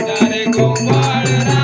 रे गोपाळ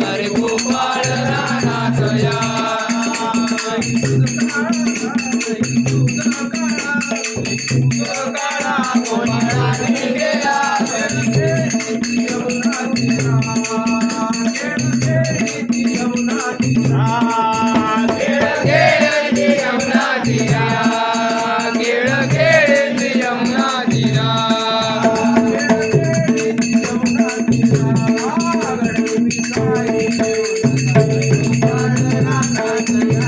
जारे Gopal Thank you.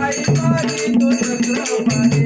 पारी पारी तो चंद्रमा